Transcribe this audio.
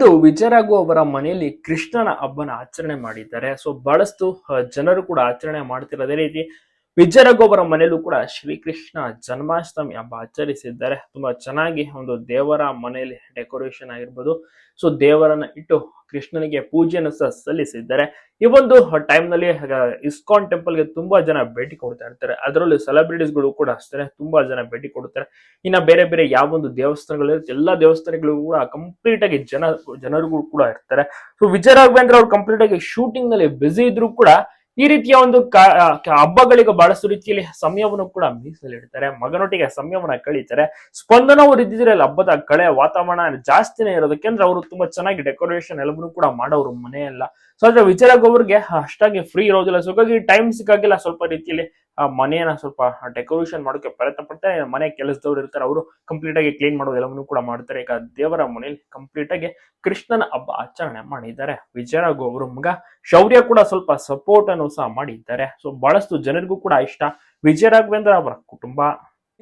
ಇಂದು ವಿಜಯರಾಘು ಅವರ ಮನೆಯಲ್ಲಿ ಕೃಷ್ಣನ ಹಬ್ಬನ ಆಚರಣೆ ಮಾಡಿದ್ದಾರೆ. ಸೊ ಬಹಳಷ್ಟು ಜನರು ಕೂಡ ಆಚರಣೆ ಮಾಡ್ತಿರೋ ಅದೇ ರೀತಿ ವಿಜಯರಾಘು ಅವರ ಮನೆಯಲ್ಲೂ ಕೂಡ ಶ್ರೀಕೃಷ್ಣ ಜನ್ಮಾಷ್ಟಮಿ ಹಬ್ಬ ಆಚರಿಸಿದ್ದಾರೆ. ತುಂಬಾ ಚೆನ್ನಾಗಿ ಒಂದು ದೇವರ ಮನೆಯಲ್ಲಿ ಡೆಕೋರೇಷನ್ ಆಗಿರ್ಬೋದು. ಸೊ ದೇವರನ್ನ ಇಟ್ಟು ಕೃಷ್ಣನಿಗೆ ಪೂಜೆಯನ್ನು ಸಹ ಸಲ್ಲಿಸಿದ್ದಾರೆ. ಈ ಒಂದು ಟೈಮ್ನಲ್ಲಿ ಇಸ್ಕಾನ್ ಟೆಂಪಲ್ಗೆ ತುಂಬಾ ಜನ ಭೇಟಿ ಕೊಡ್ತಾ ಇರ್ತಾರೆ. ಅದರಲ್ಲೂ ಸೆಲೆಬ್ರಿಟೀಸ್ಗಳು ಕೂಡ ಅಷ್ಟೇ ತುಂಬಾ ಜನ ಭೇಟಿ ಕೊಡ್ತಾರೆ. ಇನ್ನ ಬೇರೆ ಬೇರೆ ಯಾವೊಂದು ದೇವಸ್ಥಾನಗಳು ಇರುತ್ತೆ ಎಲ್ಲಾ ದೇವಸ್ಥಾನಗಳಿಗೂ ಕೂಡ ಕಂಪ್ಲೀಟ್ ಆಗಿ ಜನ ಜನರಿಗೂ ಕೂಡ ಇರ್ತಾರೆ. ಸೊ ವಿಜಯ ರಾಘವೇಂದ್ರ ಅವ್ರು ಕಂಪ್ಲೀಟ್ ಆಗಿ ಶೂಟಿಂಗ್ನಲ್ಲಿ ಬ್ಯುಸಿ ಇದ್ರು ಕೂಡ ಈ ರೀತಿಯ ಒಂದು ಹಬ್ಬಗಳಿಗೆ ಬಹಳಷ್ಟು ರೀತಿಯಲ್ಲಿ ಸಮಯವನ್ನು ಕೂಡ ಮೀಸಲಿಡ್ತಾರೆ. ಮಗನೊಟ್ಟಿಗೆ ಸಮಯವನ್ನು ಕಳೀತಾರೆ. ಸ್ಪಂದನ ಇದ್ದಿದ್ರೆ ಅಲ್ಲಿ ಹಬ್ಬದ ಕಳೆ ವಾತಾವರಣ ಜಾಸ್ತಿನೇ ಇರೋದಕ್ಕೆ ಅಂದ್ರೆ ಅವರು ತುಂಬಾ ಚೆನ್ನಾಗಿ ಡೆಕೋರೇಷನ್ ಎಲ್ಲವನ್ನೂ ಕೂಡ ಮಾಡೋರು ಮನೆಯೆಲ್ಲ. ಸೊ ಅದ್ರ ಅವ್ರಿಗೆ ಅಷ್ಟಾಗಿ ಫ್ರೀ ಇರೋದಿಲ್ಲ. ಸೊ ಹಾಗಾಗಿ ಟೈಮ್ ಸಿಕ್ಕಾಗಿಲ್ಲ. ಸ್ವಲ್ಪ ರೀತಿಯಲ್ಲಿ, ಆ, ಮನೆಯನ್ನ ಸ್ವಲ್ಪ ಡೆಕೋರೇಷನ್ ಮಾಡೋಕೆ ಪ್ರಯತ್ನ ಪಡ್ತಾರೆ. ಮನೆ ಕೆಲಸದವ್ರು ಇರ್ತಾರೆ. ಅವರು ಕಂಪ್ಲೀಟ್ ಆಗಿ ಕ್ಲೀನ್ ಮಾಡೋದು ಎಲ್ಲವನ್ನು ಕೂಡ ಮಾಡ್ತಾರೆ. ಈಗ ದೇವರ ಮನೆಯಲ್ಲಿ ಕಂಪ್ಲೀಟ್ ಆಗಿ ಕೃಷ್ಣನ ಹಬ್ಬ ಆಚರಣೆ ಮಾಡಿದ್ದಾರೆ ವಿಜಯ ಅವರು ಮಗ. ಶೌರ್ಯ ಕೂಡ ಸ್ವಲ್ಪ ಸಪೋರ್ಟ್ ಅನ್ನು ಸಹ ಮಾಡಿದ್ದಾರೆ. ಸೊ ಬಹಳಷ್ಟು ಜನರಿಗೂ ಕೂಡ ಇಷ್ಟ. ವಿಜಯ ರಾಘವೇಂದ್ರ ಅವರ ಕುಟುಂಬ.